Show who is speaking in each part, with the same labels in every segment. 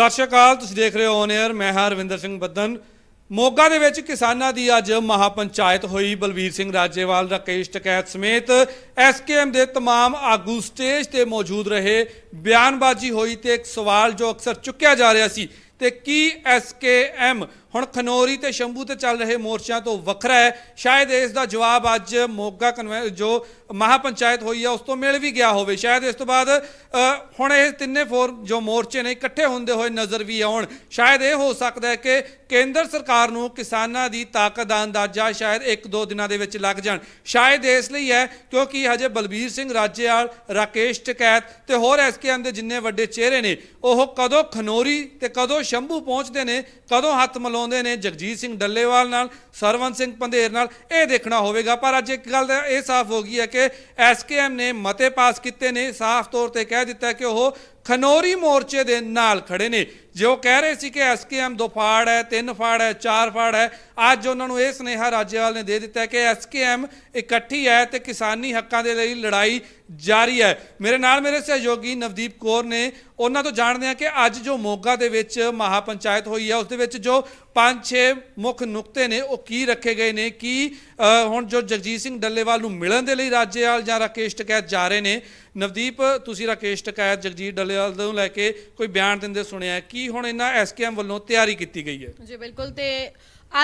Speaker 1: ਸਤਿ ਸ਼੍ਰੀ ਅਕਾਲ, ਤੁਸੀਂ ਦੇਖ ਰਹੇ ਹੋ ਔਨ 에ਅਰ ਮੈਂ ਹਾਂ ਰਵਿੰਦਰ ਸਿੰਘ ਬੱਦਨ। ਮੋਗਾ ਦੇ ਵਿੱਚ ਕਿਸਾਨਾਂ ਦੀ ਅੱਜ ਮਹਾਪੰਚਾਇਤ ਹੋਈ, ਬਲਵੀਰ ਸਿੰਘ ਰਾਜੇਵਾਲ ਰਾਕੇਸ਼ ਟਕੈਤ ਸਮੇਤ ਐਸਕੇਐਮ ਦੇ तमाम ਆਗੂ ਸਟੇਜ ਤੇ ਮੌਜੂਦ ਰਹੇ। ਬਿਆਨਬਾਜ਼ੀ ਹੋਈ ਤੇ ਇੱਕ ਸਵਾਲ ਜੋ ਅਕਸਰ ਚੁੱਕਿਆ ਜਾ ਰਿਹਾ ਸੀ, ਤੇ ਕੀ ਐਸਕੇਐਮ ਹੁਣ ਖਨੋਰੀ ਤੇ ਸ਼ੰਭੂ ਤੇ ਚੱਲ ਰਹੇ ਮੋਰਚਿਆਂ ਤੋਂ ਵੱਖਰਾ ਹੈ। ਸ਼ਾਇਦ ਇਸ ਦਾ ਜਵਾਬ ਅੱਜ ਮੋਗਾ ਕਨਵੈ ਜੋ ਮਹਾਪੰਚਾਇਤ ਹੋਈ ਹੈ ਉਸ ਤੋਂ ਮਿਲ ਵੀ ਗਿਆ ਹੋਵੇ। ਸ਼ਾਇਦ ਇਸ ਤੋਂ ਬਾਅਦ ਹੁਣ ਇਹ ਤਿੰਨੇ ਫੋਰ ਜੋ ਮੋਰਚੇ ਨੇ, ਇਕੱਠੇ ਹੁੰਦੇ ਹੋਏ ਨਜ਼ਰ ਵੀ ਆਉਣ। ਸ਼ਾਇਦ ਇਹ ਹੋ ਸਕਦਾ ਹੈ ਕਿ ਕੇਂਦਰ ਸਰਕਾਰ ਨੂੰ ਕਿਸਾਨਾਂ ਦੀ ਤਾਕਤ ਦਾ ਅੰਦਾਜ਼ਾ ਸ਼ਾਇਦ 1-2 ਦਿਨਾਂ ਦੇ ਵਿੱਚ ਲੱਗ ਜਾਣ। ਸ਼ਾਇਦ ਇਸ ਲਈ ਹੈ, ਕਿਉਂਕਿ ਹਜੇ ਬਲਬੀਰ ਸਿੰਘ ਰਾਜੇਵਾਲ, ਰਾਕੇਸ਼ ਟਕੈਤ ਤੇ ਹੋਰ ਐਸਕੇਐਮ ਦੇ ਜਿੰਨੇ ਵੱਡੇ ਚਿਹਰੇ ਨੇ, ਉਹ ਕਦੋਂ ਖਨੋਰੀ ਤੇ ਕਦੋਂ ਸ਼ੰਭੂ ਪਹੁੰਚਦੇ ਨੇ, ਕਦੋਂ ਹੱਥ ਮਲੋ ਮਿਲਾਉਂਦੇ ਨੇ, ਜਗਜੀਤ ਸਿੰਘ ਡੱਲੇਵਾਲ ਨਾਲ ਸਰਵਨ ਸਿੰਘ ਪੰਧੇਰ ਨਾਲ, ਇਹ ਦੇਖਣਾ ਹੋਵੇਗਾ। ਪਰ ਅੱਜ ਇੱਕ ਗੱਲ ਇਹ ਸਾਫ਼ ਹੋ ਗਈ ਹੈ ਕਿ ਐਸਕੇਐਮ ਨੇ ਮਤੇ ਪਾਸ ਕੀਤੇ ਨੇ, ਸਾਫ਼ ਤੌਰ ਤੇ ਕਹਿ ਦਿੱਤਾ ਕਿ ਉਹ ਖਨੋਰੀ ਮੋਰਚੇ ਦੇ ਨਾਲ ਖੜੇ ਨੇ। ਜੋ ਕਹਿ ਰਹੇ ਸੀ ਕਿ ਐਸਕੇਐਮ ਦੋ ਫਾੜ ਹੈ, ਤਿੰਨ ਫਾੜ ਹੈ, ਚਾਰ ਫਾੜ ਹੈ, ਅੱਜ ਉਹਨਾਂ ਨੂੰ ਇਹ ਸੁਨੇਹਾ ਰਾਜੇਵਾਲ ਨੇ ਦੇ ਦਿੱਤਾ ਹੈ ਕਿ ਐਸਕੇਐਮ ਇਕੱਠੀ ਹੈ ਤੇ ਕਿਸਾਨੀ ਹੱਕਾਂ ਦੇ ਲਈ ਲੜਾਈ ਜਾਰੀ ਹੈ। ਮੇਰੇ ਨਾਲ ਮੇਰੇ ਸਹਿਯੋਗੀ ਨਵਦੀਪ ਕੌਰ ਨੇ ਉਹਨਾਂ ਤੋਂ ਜਾਣਦੇ ਹਾਂ ਕਿ ਅੱਜ ਜੋ ਮੋਗਾ ਦੇ ਵਿੱਚ ਮਹਾਪੰਚਾਇਤ ਹੋਈ ਹੈ, ਉਸ ਦੇ ਵਿੱਚ ਜੋ ਪੰਜ ਛੇ ਮੁੱਖ ਨੁਕਤੇ ਨੇ, ਉਹ ਕੀ ਰੱਖੇ ਗਏ ਨੇ, ਕੀ ਹੁਣ ਜੋ ਜਗਜੀਤ ਸਿੰਘ ਡੱਲੇਵਾਲ ਨੂੰ ਮਿਲਣ ਦੇ ਲਈ ਰਾਜੇਵਾਲ ਜਾਂ ਰਾਕੇਸ਼ ਟਕੈਤ ਜਾ ਰਹੇ ਨੇ। ਨਵਦੀਪ, ਤੁਸੀਂ ਰਾਕੇਸ਼ ਟਕੈਤ, ਜਗਜੀਤ ਡੱਲੇਵਾਲ ਨੂੰ ਲੈ ਕੇ ਕੋਈ ਬਿਆਨ ਦਿੰਦੇ ਸੁਣਿਆ ਕੀ ਹੁਣ ਇਹਨਾਂ ਐਸਕੇਐਮ ਵੱਲੋਂ ਤਿਆਰੀ ਕੀਤੀ ਗਈ ਹੈ?
Speaker 2: ਜੀ, ਬਿਲਕੁਲ ਤੇ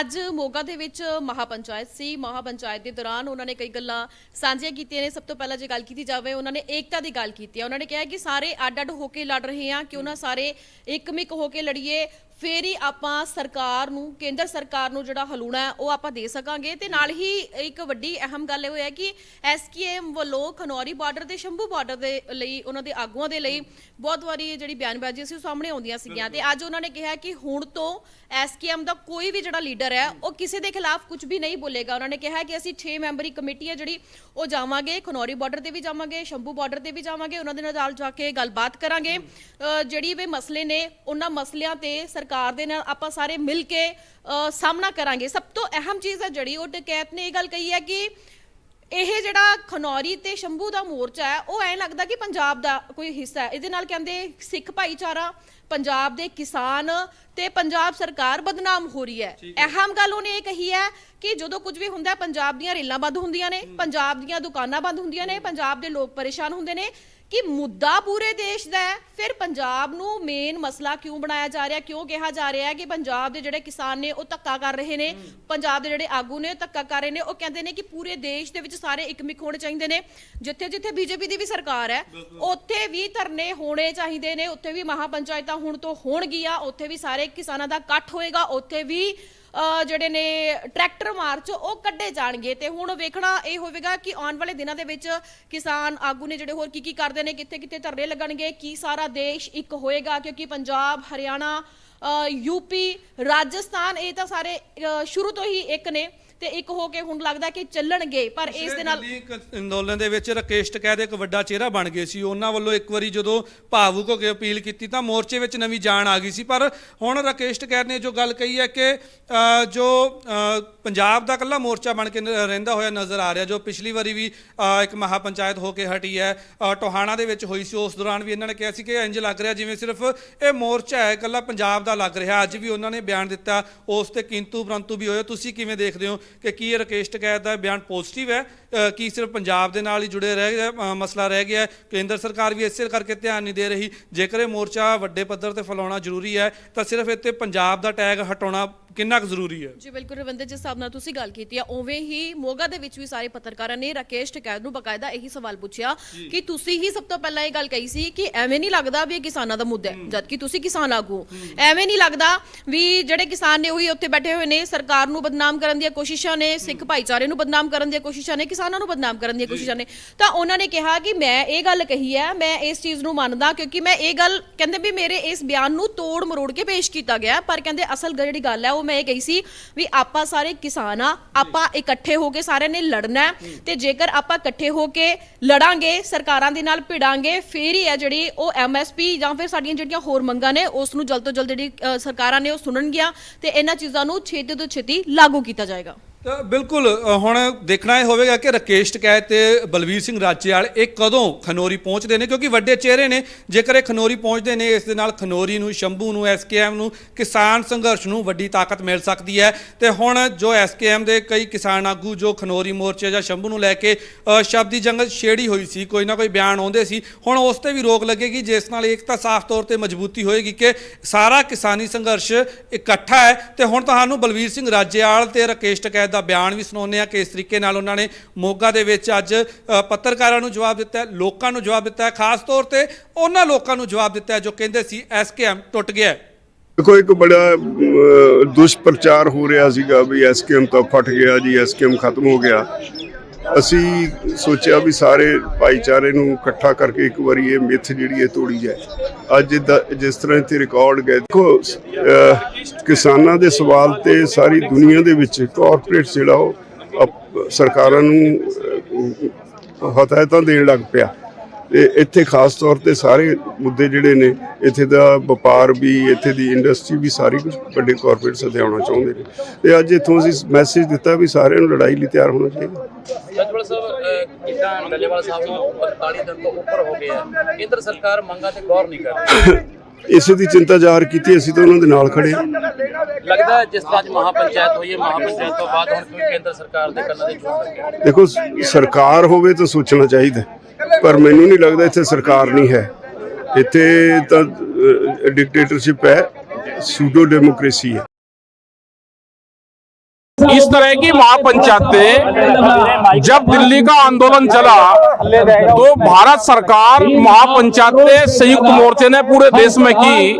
Speaker 2: ਅੱਜ ਮੋਗਾ ਦੇ ਵਿੱਚ ਮਹਾਪੰਚਾਇਤ ਸੀ। ਮਹਾਪੰਚਾਇਤ ਦੇ ਦੌਰਾਨ ਉਹਨਾਂ ਨੇ ਕਈ ਗੱਲਾਂ ਸਾਂਝੀਆਂ ਕੀਤੀਆਂ ਨੇ। ਸਭ ਤੋਂ ਪਹਿਲਾਂ ਜੇ ਗੱਲ ਕੀਤੀ ਜਾਵੇ, ਉਹਨਾਂ ਨੇ ਏਕਤਾ ਦੀ ਗੱਲ ਕੀਤੀ ਹੈ। ਉਹਨਾਂ ਨੇ ਕਿਹਾ ਕਿ ਸਾਰੇ ਅੱਡ-ਅੱਡ ਹੋ ਕੇ ਲੜ ਰਹੇ ਆ ਕਿ ਉਹਨਾਂ ਸਾਰੇ ਇੱਕਮਿਕ ਹੋ ਕੇ ਲੜੀਏ। ਫੇਰ ਹੀ ਆਪਾਂ ਸਰਕਾਰ ਨੂੰ, ਕੇਂਦਰ ਸਰਕਾਰ ਨੂੰ ਜਿਹੜਾ ਹਲੂਣਾ ਉਹ ਆਪਾਂ ਦੇ ਸਕਾਂਗੇ। ਤੇ ਨਾਲ ਹੀ ਇੱਕ ਵੱਡੀ ਅਹਿਮ ਗੱਲ ਇਹ ਹੋਇਆ ਕਿ ਐਸਕੇਐਮ ਵੱਲੋਂ ਖਨੌਰੀ ਬਾਰਡਰ ਤੇ, ਸ਼ੰਭੂ ਬਾਰਡਰ ਦੇ ਲਈ, ਉਹਨਾਂ ਦੇ ਆਗੂਆਂ ਦੇ ਲਈ ਬਹੁਤ ਵਾਰੀ ਜਿਹੜੀ ਬਿਆਨਬਾਜ਼ੀ ਸੀ, ਉਹ ਸਾਹਮਣੇ ਆਉਂਦੀਆਂ ਸੀਗੀਆਂ। ਤੇ ਅੱਜ ਉਹਨਾਂ ਨੇ ਕਿਹਾ ਕਿ ਹੁਣ ਤੋਂ ਐਸਕੇਐਮ ਦਾ ਕੋਈ ਵੀ ਜਿਹੜਾ ਲੀਡਰ ਹੈ, ਉਹ ਕਿਸੇ ਦੇ ਖਿਲਾਫ ਕੁਝ ਵੀ ਨਹੀਂ ਬੋਲੇਗਾ। ਉਹਨਾਂ ਨੇ ਕਿਹਾ ਕਿ ਅਸੀਂ 6 ਮੈਂਬਰੀ ਕਮੇਟੀ ਹੈ ਜਿਹੜੀ, ਉਹ ਜਾਵਾਂਗੇ, ਖਨੌਰੀ ਬਾਰਡਰ ਤੇ ਵੀ ਜਾਵਾਂਗੇ, ਸ਼ੰਭੂ ਬਾਰਡਰ ਤੇ ਵੀ ਜਾਵਾਂਗੇ, ਉਹਨਾਂ ਦੇ ਨਾਲ ਜਾ ਕੇ ਗੱਲਬਾਤ ਕਰਾਂਗੇ। ਜਿਹੜੀ ਵੀ ਮਸਲੇ ਨੇ, ਉਹਨਾਂ ਮਸਲਿਆਂ ਤੇ ਸਰਕਾਰ ਦੇ ਨਾਲ ਆਪਾਂ ਸਾਰੇ ਮਿਲ ਕੇ ਸਾਹਮਣਾ ਕਰਾਂਗੇ। ਸਭ ਤੋਂ ਅਹਿਮ ਚੀਜ਼ ਹੈ ਜਿਹੜੀ ਉਹ ਟਕੈਤ ਨੇ ਇਹ ਗੱਲ ਕਹੀ ਹੈ ਕਿ ਇਹ ਜਿਹੜਾ ਖਨੌਰੀ ਤੇ ਸ਼ੰਭੂ ਦਾ ਮੋਰਚਾ ਹੈ ਉਹ ਐਂ ਲੱਗਦਾ ਕਿ ਪੰਜਾਬ ਦਾ ਕੋਈ ਹਿੱਸਾ ਹੈ। ਇਹਦੇ ਨਾਲ ਕਹਿੰਦੇ ਸਿੱਖ ਭਾਈਚਾਰਾ ਪੰਜਾਬ ਦੇ ਕਿਸਾਨ ਤੇ ਪੰਜਾਬ ਸਰਕਾਰ ਬਦਨਾਮ ਹੋ ਰਹੀ ਹੈ। ਅਹਿਮ ਗੱਲ ਉਹਨੇ ਇਹ ਕਹੀ ਹੈ ਕਿ ਜਦੋਂ ਕੁਝ ਵੀ ਹੁੰਦਾ ਪੰਜਾਬ ਦੀਆਂ ਰੇਲਾਂ ਬੰਦ ਹੁੰਦੀਆਂ ਨੇ ਪੰਜਾਬ ਦੀਆਂ ਦੁਕਾਨਾਂ ਬੰਦ ਹੁੰਦੀਆਂ ਨੇ ਪੰਜਾਬ ਦੇ ਲੋਕ ਪਰੇਸ਼ਾਨ ਹੁੰਦੇ ਨੇ। ਕਿ ਮੁੱਦਾ ਪੂਰੇ ਦੇਸ਼ ਦਾ ਹੈ। ਫਿਰ ਪੰਜਾਬ ਨੂੰ ਮੇਨ ਮਸਲਾ ਕਿਉਂ ਬਣਾਇਆ ਜਾ ਰਿਹਾ ਕਿਉਂ ਕਿਹਾ ਜਾ ਰਿਹਾ ਹੈ ਕਿ ਪੰਜਾਬ ਦੇ ਜਿਹੜੇ ਕਿਸਾਨ ਨੇ ਉਹ ਧੱਕਾ ਕਰ ਰਹੇ ਨੇ। ਪੰਜਾਬ ਦੇ ਜਿਹੜੇ ਆਗੂ ਨੇ ਉਹ ਧੱਕਾ ਕਰ ਰਹੇ ਨੇ। ਉਹ ਕਹਿੰਦੇ ਨੇ ਕਿ ਪੂਰੇ ਦੇਸ਼ ਦੇ ਵਿੱਚ ਸਾਰੇ ਇਕਮਿਕ ਹੋਣੇ ਚਾਹੀਦੇ ਨੇ। ਜਿੱਥੇ ਜਿੱਥੇ ਬੀਜੇਪੀ ਦੀ ਵੀ ਸਰਕਾਰ ਹੈ ਉੱਥੇ ਵੀ ਧਰਨੇ ਹੋਣੇ ਚਾਹੀਦੇ ਨੇ। ਉੱਥੇ ਵੀ ਮਹਾਪੰਚਾਇਤਾਂ ਹੁਣ ਤੋਂ ਹੋਣਗੀਆਂ। ਉੱਥੇ ਵੀ ਸਾਰੇ ਕਿਸਾਨਾਂ ਦਾ ਇਕੱਠ ਹੋਏਗਾ। ਉੱਥੇ ਵੀ ਜਿਹੜੇ ਨੇ ਟਰੈਕਟਰ ਮਾਰਚ ਉਹ ਕੱਢੇ ਜਾਣਗੇ ਤੇ ਹੁਣ ਵੇਖਣਾ ਇਹ ਹੋਵੇਗਾ ਕਿ ਆਉਣ ਵਾਲੇ ਦਿਨਾਂ ਦੇ ਵਿੱਚ ਕਿਸਾਨ ਆਗੂ ਨੇ ਜਿਹੜੇ ਹੋਰ ਕੀ ਕੀ ਕਰਦੇ ਨੇ ਕਿੱਥੇ ਕਿੱਥੇ ਧਰਨੇ ਲੱਗਣਗੇ ਕੀ ਸਾਰਾ ਦੇਸ਼ ਇੱਕ ਹੋਏਗਾ ਕਿਉਂਕਿ ਪੰਜਾਬ ਹਰਿਆਣਾ ਅ, ਯੂਪੀ ਰਾਜਸਥਾਨ ਇਹ ਤਾਂ ਸਾਰੇ ਸ਼ੁਰੂ ਤੋਂ ਹੀ ਇੱਕ ਨੇ। ਤੇ ਇੱਕ ਹੋ ਕੇ ਹੁਣ ਲੱਗਦਾ ਕਿ ਚੱਲਣਗੇ ਪਰ ਇਸ ਦੇ ਨਾਲ
Speaker 1: ਅੰਦੋਲਨ ਦੇ ਵਿੱਚ ਰਾਕੇਸ਼ ਟਕੈਤ ਇੱਕ ਵੱਡਾ ਚਿਹਰਾ ਬਣ ਗਏ ਸੀ। ਉਹਨਾਂ ਵੱਲੋਂ ਇੱਕ ਵਾਰੀ ਜਦੋਂ ਭਾਵੁਕ ਹੋ ਕੇ ਅਪੀਲ ਕੀਤੀ ਤਾਂ ਮੋਰਚੇ ਵਿੱਚ ਨਵੀਂ ਜਾਨ ਆ ਗਈ ਸੀ। ਪਰ ਹੁਣ ਰਾਕੇਸ਼ ਟਕੈਤ ਨੇ ਜੋ ਗੱਲ ਕਹੀ ਹੈ ਕਿ ਜੋ ਪੰਜਾਬ ਦਾ ਇਕੱਲਾ ਮੋਰਚਾ ਬਣ ਕੇ ਰਹਿੰਦਾ ਹੋਇਆ ਨਜ਼ਰ ਆ ਰਿਹਾ ਜੋ ਪਿਛਲੀ ਵਾਰੀ ਵੀ ਇੱਕ ਮਹਾਪੰਚਾਇਤ ਹੋ ਕੇ ਹਟੀ ਹੈ ਟੋਹਾਣਾ ਦੇ ਵਿੱਚ ਹੋਈ ਸੀ। ਉਸ ਦੌਰਾਨ ਵੀ ਇਹਨਾਂ ਨੇ ਕਿਹਾ ਸੀ ਕਿ ਇੰਜ ਲੱਗ ਰਿਹਾ ਜਿਵੇਂ ਸਿਰਫ ਇਹ ਮੋਰਚਾ ਹੈ ਇਕੱਲਾ ਪੰਜਾਬ ਦਾ ਲੱਗ ਰਿਹਾ। ਅੱਜ ਵੀ ਉਹਨਾਂ ਨੇ ਬਿਆਨ ਦਿੱਤਾ ਉਸ ਤੇ ਕਿੰਤੂ ਪਰੰਤੂ ਵੀ ਹੋਇਆ ਤੁਸੀਂ ਕਿਵੇਂ ਦੇਖਦੇ ਹੋ ਕਿ ਕੀ ਇਹ ਰਾਕੇਸ਼ ਟਕੈਤ ਦਾ ਬਿਆਨ ਪੋਜ਼ਿਟਿਵ ਹੈ ਕੀ ਸਿਰਫ ਪੰਜਾਬ ਦੇ ਨਾਲ ਹੀ ਜੁੜੇ ਰਹਿ ਮਸਲਾ ਰਹਿ ਗਿਆ? ਕੇਂਦਰ ਸਰਕਾਰ ਵੀ ਇਸੇ ਕਰਕੇ ਧਿਆਨ ਨਹੀਂ ਦੇ ਰਹੀ। ਜੇਕਰ ਇਹ ਮੋਰਚਾ ਵੱਡੇ ਪੱਧਰ ਤੇ ਫੈਲਾਉਣਾ ਜ਼ਰੂਰੀ ਹੈ ਤਾਂ ਸਿਰਫ ਇੱਥੇ ਪੰਜਾਬ ਦਾ ਟੈਗ ਹਟਾਉਣਾ ਕਿੰਨਾ ਕੁ ਜ਼ਰੂਰੀ ਹੈ?
Speaker 2: ਜੀ ਬਿਲਕੁਲ ਰਵਿੰਦਰ ਜਿਸ ਹਿਸਾਬ ਨਾਲ ਤੁਸੀਂ ਗੱਲ ਕੀਤੀ ਆ ਉਵੇਂ ਹੀ ਮੋਗਾ ਦੇ ਵਿੱਚ ਵੀ ਸਾਰੇ ਪੱਤਰਕਾਰਾਂ ਨੇ ਰਾਕੇਸ਼ ਟਕੈਤ ਨੂੰ ਬਕਾਇਦਾ ਇਹੀ ਸਵਾਲ ਪੁੱਛਿਆ ਕਿ ਤੁਸੀਂ ਹੀ ਸਭ ਤੋਂ ਪਹਿਲਾਂ ਇਹ ਗੱਲ ਕਹੀ ਸੀ ਕਿ ਐਵੇਂ ਨਹੀਂ ਲੱਗਦਾ ਵੀ ਇਹ ਕਿਸਾਨਾਂ ਦਾ ਮੁੱਦਾ ਹੈ ਜਦਕਿ ਤੁਸੀਂ ਕਿਸਾਨ ਆਗੂ। ਐਵੇਂ ਨਹੀਂ ਲੱਗਦਾ ਵੀ ਜਿਹੜੇ ਕਿਸਾਨ ਨੇ ਉਹੀ ਉੱਥੇ ਬੈਠੇ ਹੋਏ ਨੇ ਸਰਕਾਰ ਨੂੰ ਬਦਨਾਮ ਕਰਨ ਦੀਆਂ ਕੋਸ਼ਿਸ਼ਾਂ ਨੇ ਸਿੱਖ ਭਾਈਚਾਰੇ ਨੂੰ ਬਦਨਾਮ ਕਰਨ ਦੀਆਂ ਕੋਸ਼ਿਸ਼ਾਂ ਨੇ ਕਿਸਾਨਾਂ ਨੂੰ ਬਦਨਾਮ ਕਰਨ ਦੀਆਂ ਕੋਸ਼ਿਸ਼ਾਂ ਨੇ। ਤਾਂ ਉਹਨਾਂ ਨੇ ਕਿਹਾ ਕਿ ਮੈਂ ਇਹ ਗੱਲ ਕਹੀ ਹੈ ਮੈਂ ਇਸ ਚੀਜ਼ ਨੂੰ ਮੰਨਦਾ ਕਿਉਂਕਿ ਮੈਂ ਇਹ ਗੱਲ ਕਹਿੰਦੇ ਵੀ ਮੇਰੇ ਇਸ ਬਿਆਨ ਨੂੰ ਤੋੜ ਮਰੋੜ ਕੇ ਪੇਸ਼ ਕੀਤਾ ਗਿਆ ਪਰ ਕਹਿੰਦੇ ਅਸਲ ਜਿਹੜੀ ਗੱਲ ਹੈ ਉਹ ਮੈਂ ਇਹ ਕਹੀ ਸੀ ਵੀ ਆਪਾਂ ਸਾਰੇ ਕਿਸਾਨ ਆ ਆਪਾਂ ਇਕੱਠੇ ਹੋ ਕੇ ਸਾਰਿਆਂ ਨੇ ਲੜਨਾ ਤੇ ਜੇਕਰ ਆਪਾਂ ਇਕੱਠੇ ਹੋ ਕੇ ਲੜਾਂਗੇ ਸਰਕਾਰਾਂ ਦੇ ਨਾਲ ਭਿੜਾਂਗੇ ਫੇਰ ਹੀ ਹੈ ਜਿਹੜੀ ਉਹ ਐਮਐਸਪੀ ਜਾਂ ਫਿਰ ਸਾਡੀਆਂ ਜਿਹੜੀਆਂ ਹੋਰ ਮੰਗਾਂ ਨੇ ਉਸ ਨੂੰ ਜਲਦ ਤੋਂ ਜਲਦ ਜਿਹੜੀ ਸਰਕਾਰਾਂ ਨੇ ਉਹ ਸੁਣਨਗੀਆਂ ਤੇ ਇਹਨਾਂ ਚੀਜ਼ਾਂ ਨੂੰ ਛੇਤੀ ਤੋਂ ਛੇਤੀ ਲਾਗੂ ਕੀਤਾ ਜਾਏਗਾ।
Speaker 1: ਤਾਂ ਬਿਲਕੁਲ ਅ, ਹੁਣ ਦੇਖਣਾ ਇਹ ਹੋਵੇਗਾ ਕਿ ਰਾਕੇਸ਼ ਟਕੈਤ ਤੇ ਬਲਵੀਰ ਸਿੰਘ ਰਾਜੇਵਾਲ ਇਹ ਕਦੋਂ ਖਨੋਰੀ ਪਹੁੰਚਦੇ ਨੇ? ਕਿਉਂਕਿ ਵੱਡੇ ਚਿਹਰੇ ਨੇ। ਜੇਕਰ ਇਹ ਖਨੋਰੀ ਪਹੁੰਚਦੇ ਨੇ ਇਸ ਦੇ ਨਾਲ ਖਨੋਰੀ ਨੂੰ ਸ਼ੰਭੂ ਨੂੰ ਐਸਕੇਐਮ ਨੂੰ ਕਿਸਾਨ ਸੰਘਰਸ਼ ਨੂੰ ਵੱਡੀ ਤਾਕਤ ਮਿਲ ਸਕਦੀ ਹੈ। ਤੇ ਹੁਣ ਜੋ ਐਸਕੇਐਮ ਦੇ ਕਈ ਕਿਸਾਨ ਆਗੂ ਜੋ ਖਨੋਰੀ ਮੋਰਚੇ ਜਾਂ ਸ਼ੰਭੂ ਨੂੰ ਲੈ ਕੇ ਅ, ਸ਼ਬਦੀ ਜੰਗ ਛੇੜੀ ਹੋਈ ਸੀ ਕੋਈ ਨਾ ਕੋਈ ਬਿਆਨ ਆਉਂਦੇ ਸੀ। ਹੁਣ ਉਸ ਤੇ ਵੀ ਰੋਕ ਲੱਗੇਗੀ ਜਿਸ ਨਾਲ ਇੱਕ ਤਾਂ ਸਾਫ਼ ਤੌਰ ਤੇ ਮਜ਼ਬੂਤੀ ਹੋਏਗੀ ਕਿ ਸਾਰਾ ਕਿਸਾਨੀ ਸੰਘਰਸ਼ ਇਕੱਠਾ ਹੈ। ਤੇ ਹੁਣ ਤੁਹਾਨੂੰ ਬਲਵੀਰ ਸਿੰਘ ਰਾਜੇਵਾਲ ਤੇ ਰਾਕੇਸ਼ ਟਕੈਤ ਦਾ ਬਿਆਨ ਵੀ ਸੁਣਾਉਂਦੇ ਆ ਕਿ ਇਸ ਤਰੀਕੇ ਨਾਲ ਉਹਨਾਂ ਨੇ ਮੋਗਾ ਦੇ ਵਿੱਚ ਅੱਜ ਪੱਤਰਕਾਰਾਂ ਨੂੰ ਜਵਾਬ ਦਿੱਤਾ ਲੋਕਾਂ ਨੂੰ ਜਵਾਬ ਦਿੱਤਾ ਖਾਸ ਤੌਰ ਤੇ ਉਹਨਾਂ ਲੋਕਾਂ ਨੂੰ ਜਵਾਬ ਦਿੱਤਾ ਜੋ ਕਹਿੰਦੇ ਸੀ ਐਸਕੇਐਮ ਟੁੱਟ ਗਿਆ
Speaker 3: ਦੇਖੋ ਇੱਕ ਬੜਾ ਅਹ, ਦੁਸ਼ਪ੍ਰਚਾਰ ਹੋ ਰਿਹਾ ਸੀਗਾ ਵੀ ਐਸਕੇਐਮ ਤਾਂ ਫਟ ਗਿਆ ਜੀ ਐਸਕੇਐਮ ਖਤਮ ਹੋ ਗਿਆ। ਅਸੀਂ ਸੋਚਿਆ ਵੀ ਸਾਰੇ ਭਾਈਚਾਰੇ ਨੂੰ ਇਕੱਠਾ ਕਰਕੇ ਇੱਕ ਵਾਰੀ ਇਹ ਮਿੱਥ ਜਿਹੜੀ ਹੈ ਤੋੜੀ ਜਾਏ। ਅੱਜ ਦਾ, ਜਿਸ ਤਰ੍ਹਾਂ ਇੱਥੇ ਰਿਕਾਰਡ ਗਏ, ਦੇਖੋ ਕਿਸਾਨਾਂ ਦੇ ਸਵਾਲ ਤੇ ਸਾਰੀ ਦੁਨੀਆ ਦੇ ਵਿੱਚ ਕਾਰਪੋਰੇਟ ਜਿਹੜਾ ਉਹ ਸਰਕਾਰਾਂ ਨੂੰ ਹਦਾਇਤਾਂ ਦੇਣ ਲੱਗ ਪਿਆ। ਤੇ ਇੱਥੇ ਖਾਸ ਤੌਰ ਤੇ ਸਾਰੇ ਮੁੱਦੇ ਜਿਹੜੇ ਨੇ ਇੱਥੇ ਦਾ ਵਪਾਰ ਵੀ ਇੱਥੇ ਦੀ ਇੰਡਸਟਰੀ ਵੀ ਸਾਰੀ ਕੁਝ ਵੱਡੇ ਕਾਰਪੋਰੇਟਸ ਤੇ ਆਉਣਾ ਚਾਹੁੰਦੇ ਨੇ। ਤੇ ਅੱਜ ਇੱਥੋਂ ਅਸੀਂ ਮੈਸੇਜ ਦਿੱਤਾ ਵੀ ਸਾਰਿਆਂ ਨੂੰ ਲੜਾਈ ਲਈ ਤਿਆਰ ਹੋਣਾ ਚਾਹੀਦਾ।
Speaker 4: ਸੱਜਵਲ ਸਾਹਿਬ ਕਿਸਾਨ ਡੱਲੇਵਾਲ ਸਾਹਿਬ ਨੂੰ 45 ਦਿਨ ਤੋਂ ਉੱਪਰ ਹੋ ਗਏ ਆ। ਕੇਂਦਰ ਸਰਕਾਰ ਮੰਗਾਂ ਤੇ ਗੌਰ ਨਹੀਂ ਕਰ ਰਹੀ।
Speaker 3: ਇਸੇ ਦੀ ਚਿੰਤਾ ਜ਼ਾਹਰ ਕੀਤੀ ਅਸੀਂ ਤਾਂ ਉਹਨਾਂ ਦੇ ਨਾਲ ਖੜੇ ਹਾਂ।
Speaker 4: ਲੱਗਦਾ ਜਿਸ ਤਰ੍ਹਾਂ ਅੱਜ ਮਹਾਪੰਚਾਇਤ ਹੋਈ ਹੈ ਮਹਾਪੰਚਾਇਤ ਤੋਂ ਬਾਅਦ ਹੁਣ ਕੋਈ ਕੇਂਦਰ ਸਰਕਾਰ ਦੇ ਕੰਨਾਂ ਦੇ
Speaker 3: ਦੇਖੋ ਸਰਕਾਰ ਹੋਵੇ ਤਾਂ ਸੋਚਣਾ ਚਾਹੀਦਾ ਪਰ ਮੈਨੂੰ ਨਹੀਂ ਲੱਗਦਾ ਇੱਥੇ ਸਰਕਾਰ ਨਹੀਂ ਹੈ। ਇੱਥੇ ਤਾਂ ਡਿਕਟੇਟਰਸ਼ਿਪ ਹੈ। ਸੂਡੋ ਡੈਮੋਕ੍ਰੇਸੀ ਹੈ।
Speaker 5: इस तरह की महापंचायतें जब दिल्ली का आंदोलन चला तो भारत सरकार महापंचायतें संयुक्त मोर्चे ने पूरे देश में की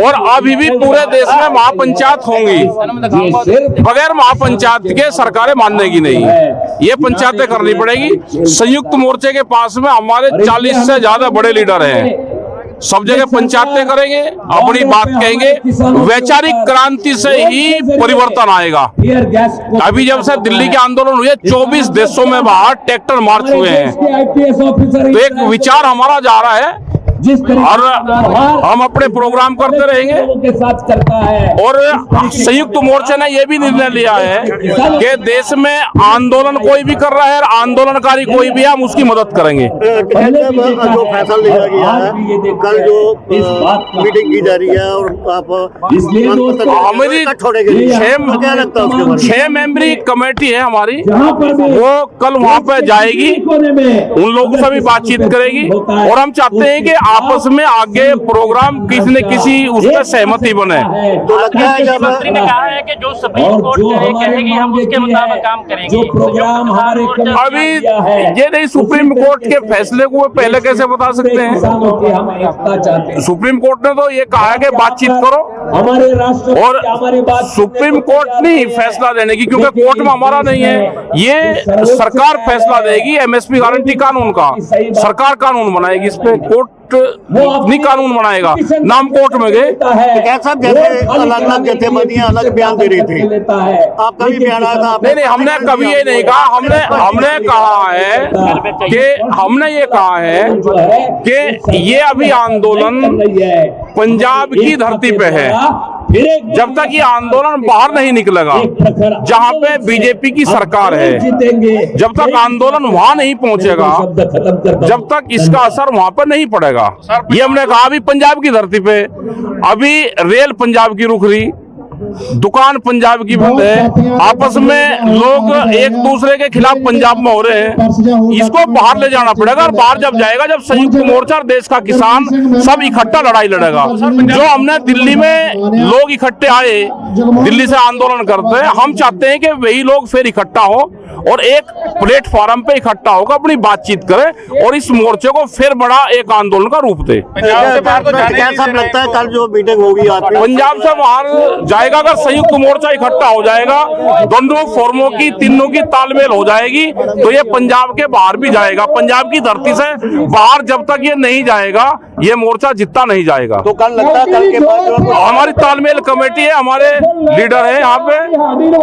Speaker 5: और अभी भी पूरे देश में महापंचायत होंगी। बगैर महापंचायत के सरकारें मानने की नहीं। ये पंचायतें करनी पड़ेगी। संयुक्त मोर्चे के पास में हमारे 40 से ज़्यादा बड़े लीडर हैं। सब जगह पंचायतें करेंगे अपनी बात कहेंगे वैचारिक क्रांति से ही परिवर्तन आएगा। अभी जब से दिल्ली के आंदोलन हुए 24 देशों में बाहर ट्रैक्टर मार्च हुए हैं। तो एक विचार हमारा जा रहा है
Speaker 6: जिस
Speaker 5: और हम अपने प्रोग्राम करते रहेंगे।
Speaker 6: के साथ करता है।
Speaker 5: और संयुक्त मोर्चे ने यह भी निर्णय लिया है कि देश में आंदोलन कोई भी कर रहा है आंदोलनकारी कोई भी है हम उसकी मदद करेंगे।
Speaker 6: पहले
Speaker 7: जो फैसला लिया गया है कल जो
Speaker 6: इस बात
Speaker 7: मीटिंग की जा रही है और आप
Speaker 5: हमारी छह मेंबरी कमेटी है हमारी। वो कल वहाँ पे जाएगी। उन लोगों से भी बातचीत करेगी। और हम चाहते हैं कि आपस में आगे प्रोग्राम किसी न किसी उस पर सहमति बने।
Speaker 7: तो लगता है जब
Speaker 8: मंत्री ने कहा है कि जो सुप्रीम कोर्ट कहेगी हम उसके मुताबिक काम करेंगे।
Speaker 6: जो प्रोग्राम हमारे
Speaker 5: अभी ये नहीं सुप्रीम कोर्ट के फैसले को पहले कैसे बता सकते हैं?
Speaker 6: किसानों की हम एकता चाहते हैं।
Speaker 5: सुप्रीम कोर्ट ने तो ये कहा है कि बातचीत करो।
Speaker 6: हमारे राष्ट्र
Speaker 5: और
Speaker 6: हमारी बात
Speaker 5: सुप्रीम कोर्ट नहीं फैसला देने की क्योंकि कोर्ट में हमारा नहीं है। ये सरकार फैसला देगी एमएसपी गारंटी कानून का। सरकार कानून बनाएगी इस पे। कोर्ट नहीं कानून बनाएगा। नाम कोर्ट में गए।
Speaker 7: साहब जैसे अलग अलग जथेबंदियाँ अलग बयान दे रही थी। आपका भी बयान आया था?
Speaker 5: नहीं नहीं हमने कभी ये नहीं कहा। हमने हमने कहा है कि हमने ये कहा है कि ये अभी आंदोलन पंजाब की धरती पे है। जब तक ये आंदोलन बाहर नहीं निकलेगा जहाँ पे बीजेपी की सरकार है जब तक आंदोलन वहाँ नहीं पहुंचेगा जब तक इसका असर वहाँ पर नहीं पड़ेगा। ये हमने कहा अभी पंजाब की धरती पे अभी रेल पंजाब की रुक रही दुकान पंजाब की बंद है। आपस में लोग एक दूसरे के खिलाफ पंजाब में हो रहे हैं। इसको बाहर ले जाना पड़ेगा और बाहर जब जाएगा जब संयुक्त मोर्चा देश का किसान सब इकट्ठा लड़ाई लड़ेगा। जो हमने दिल्ली में लोग इकट्ठे आए दिल्ली से आंदोलन करते हैं हम चाहते हैं कि वही लोग फिर इकट्ठा हो और एक प्लेटफॉर्म पे इकट्ठा होकर अपनी बातचीत करें और इस मोर्चे को फिर बड़ा एक आंदोलन का रूप दे।
Speaker 7: क्या साहब लगता है कल जो मीटिंग होगी
Speaker 5: पंजाब से बाहर जाएगा, अगर संयुक्त मोर्चा इकट्ठा हो जाएगा दोनों फॉर्मों की तीनों की तालमेल हो जाएगी तो ये पंजाब के बाहर भी जाएगा। पंजाब की धरती से बाहर जब तक ये नहीं जाएगा ये मोर्चा जितना नहीं जाएगा।
Speaker 7: तो कल लगता है कल के बाद
Speaker 5: हमारी तालमेल कमेटी है हमारे लीडर है यहाँ पे।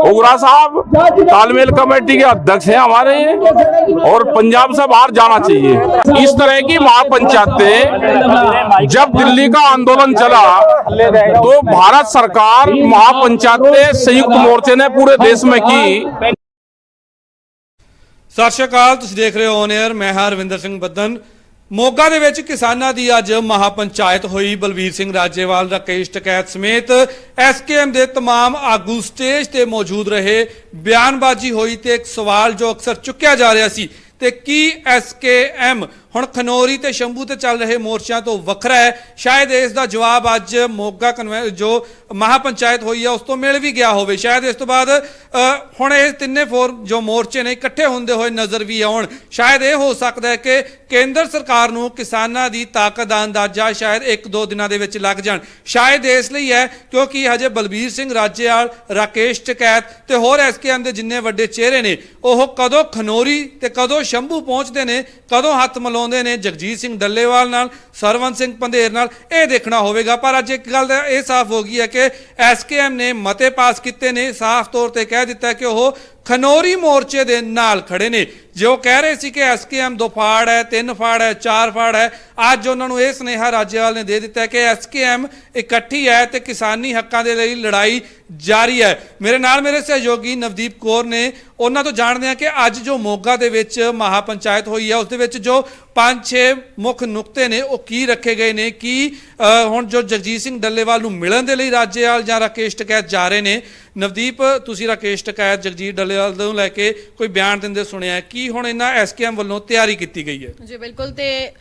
Speaker 5: उगरा साहब तालमेल कमेटी के अध्यक्ष हैं हमारे और पंजाब से बाहर जाना चाहिए। इस तरह की महापंचायतें जब दिल्ली का आंदोलन चला तो भारत सरकार महापंचायतें संयुक्त मोर्चे ने पूरे देश में की।
Speaker 1: सत श्रीकाल ਅਕਾਲ ਤੁਸੀਂ ਦੇਖ ਰਹੇ ਹੋ ਔਨ 에ਅਰ ਮੈਂ सिंह ਸਿੰਘ ਮੋਗਾ ਦੇ ਵਿੱਚ ਕਿਸਾਨਾਂ ਦੀ ਅੱਜ ਮਹਾਪੰਚਾਇਤ ਹੋਈ ਬਲਵੀਰ ਸਿੰਘ ਰਾਜੇਵਾਲ ਰਾਕੇਸ਼ ਟਕੈਤ ਸਮੇਤ ਐਸਕੇਐਮ ਦੇ तमाम ਆਗੂ ਸਟੇਜ ਤੇ ਮੌਜੂਦ ਰਹੇ ਬਿਆਨਬਾਜ਼ੀ ਹੋਈ ਤੇ ਇੱਕ ਸਵਾਲ ਜੋ ਅਕਸਰ ਚੁੱਕਿਆ ਜਾ ਰਿਹਾ ਸੀ ਤੇ ਕੀ ਐਸਕੇਐਮ ਹੁਣ ਖਨੌਰੀ ਤੇ ਸ਼ੰਭੂ ਤੇ ਚੱਲ ਰਹੇ ਮੋਰਚਿਆਂ ਤੋਂ ਵੱਖਰਾ ਹੈ। ਸ਼ਾਇਦ ਇਸ ਦਾ ਜਵਾਬ ਅੱਜ ਮੋਗਾ ਕਨਵੈ, ਜੋ ਮਹਾਪੰਚਾਇਤ ਹੋਈ ਹੈ ਉਸ ਤੋਂ ਮਿਲ ਵੀ ਗਿਆ ਹੋਵੇ। ਸ਼ਾਇਦ ਇਸ ਤੋਂ ਬਾਅਦ ਹੁਣ ਇਹ ਤਿੰਨੇ ਫੋਰ ਜੋ ਮੋਰਚੇ ਨੇ, ਇਕੱਠੇ ਹੁੰਦੇ ਹੋਏ ਨਜ਼ਰ ਵੀ ਆਉਣ। ਸ਼ਾਇਦ ਇਹ ਹੋ ਸਕਦਾ ਹੈ ਕਿ ਕੇਂਦਰ ਸਰਕਾਰ ਨੂੰ ਕਿਸਾਨਾਂ ਦੀ ਤਾਕਤ ਦਾ ਅੰਦਾਜ਼ਾ ਸ਼ਾਇਦ ਇੱਕ ਦੋ ਦਿਨਾਂ ਦੇ ਵਿੱਚ ਲੱਗ ਜਾਣ। ਸ਼ਾਇਦ ਇਸ ਲਈ ਹੈ, ਕਿਉਂਕਿ ਹਜੇ ਬਲਬੀਰ ਸਿੰਘ ਰਾਜੇਵਾਲ, ਰਾਕੇਸ਼ ਟਕੈਤ ਤੇ ਹੋਰ ਐਸਕੇਐਮ ਦੇ ਜਿੰਨੇ ਵੱਡੇ ਚਿਹਰੇ ਨੇ, ਉਹ ਕਦੋਂ ਖਨੋਰੀ ਤੇ ਕਦੋਂ ਸ਼ੰਭੂ ਪਹੁੰਚਦੇ ਨੇ, ਕਦੋਂ ਹੱਥ ਮਿਲਾਉਂਦੇ ਨੇ, ਜਗਜੀਤ ਸਿੰਘ ਡੱਲੇਵਾਲ ਨਾਲ, ਸਰਵਨ ਸਿੰਘ ਪੰਧੇਰ ਨਾਲ, ਇਹ ਦੇਖਣਾ ਹੋਵੇਗਾ। ਪਰ ਅੱਜ ਇੱਕ ਗੱਲ ਇਹ ਸਾਫ਼ ਹੋ ਗਈ ਹੈ ਕਿ ਐਸਕੇਐਮ ਨੇ ਮਤੇ ਪਾਸ ਕੀਤੇ ਨੇ, ਸਾਫ਼ ਤੌਰ ਤੇ ਕਹਿ ਦਿੱਤਾ ਕਿ ਉਹ ਖਨੋਰੀ ਮੋਰਚੇ ਦੇ ਨਾਲ ਖੜੇ ਨੇ। ਜੋ ਕਹਿ ਰਹੇ ਸੀ ਕਿ ਐਸਕੇਐਮ ਦੋ ਫਾੜ ਹੈ, ਤਿੰਨ ਫਾੜ ਹੈ, ਚਾਰ ਫਾੜ ਹੈ, ਅੱਜ ਉਹਨਾਂ ਨੂੰ ਇਹ ਸੁਨੇਹਾ ਰਾਜੇਵਾਲ ਨੇ ਦੇ ਦਿੱਤਾ ਹੈ ਕਿ ਐਸਕੇਐਮ ਇਕੱਠੀ ਹੈ ਤੇ ਕਿਸਾਨੀ ਹੱਕਾਂ ਦੇ ਲਈ ਲੜਾਈ ਜਾਰੀ ਹੈ। ਮੇਰੇ ਨਾਲ ਮੇਰੇ ਸਹਿਯੋਗੀ ਨਵਦੀਪ ਕੌਰ ਨੇ ਉਹਨਾਂ ਤੋਂ ਜਾਣਦੇ ਹਾਂ ਕਿ ਅੱਜ ਜੋ ਮੋਗਾ ਦੇ ਵਿੱਚ ਮਹਾਪੰਚਾਇਤ ਹੋਈ ਹੈ, ਉਸ ਦੇ ਵਿੱਚ ਜੋ ਪੰਜ, ਛੇ ਮੁੱਖ ਨੁਕਤੇ ਨੇ, ਉਹ ਕੀ ਰੱਖੇ ਗਏ ਨੇ, ਕੀ ਹੁਣ ਜੋ ਜਗਜੀਤ ਸਿੰਘ ਡੱਲੇਵਾਲ ਨੂੰ ਮਿਲਣ ਦੇ ਲਈ ਰਾਜੇਵਾਲ ਜਾਂ ਰਾਕੇਸ਼ ਟਕੈਤ ਜਾ ਰਹੇ ਨੇ ਨਵਦੀਪ, ਤੁਸੀਂ ਰਾਕੇਸ਼ ਟਕੈਤ, ਜਗਜੀਤ ਡੱਲੇਵਾਲ ਨੂੰ ਲੈ ਕੇ ਕੋਈ ਬਿਆਨ ਦਿੰਦੇ ਸੁਣਿਆ ਕੀ ਹੁਣ ਇਹਨਾਂ ਐਸਕੇਐਮ ਵੱਲੋਂ ਤਿਆਰੀ ਕੀਤੀ ਗਈ ਹੈ?
Speaker 2: ਜੀ, ਬਿਲਕੁਲ ਤੇ